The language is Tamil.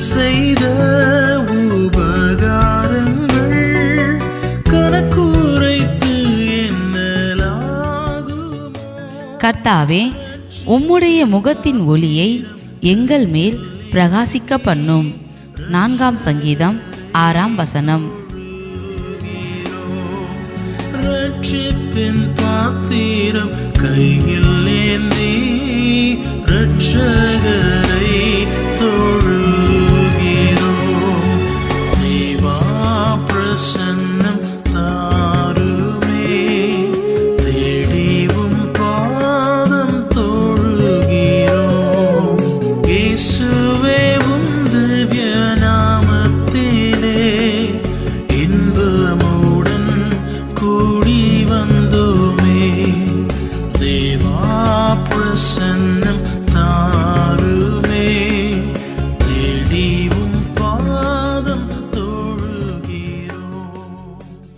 செய்த உபகாரங்கள் கணக்குரைத்து எண்ணலாகுமோ கர்த்தாவே உம்முடைய முகத்தின் ஒளியை எங்கள் மேல் பிரகாசிக்க பண்ணும். நான்காம் சங்கீதம் ஆறாம் வசனம். ரட்சிப்பின் பாத்திரம் கையில் innocent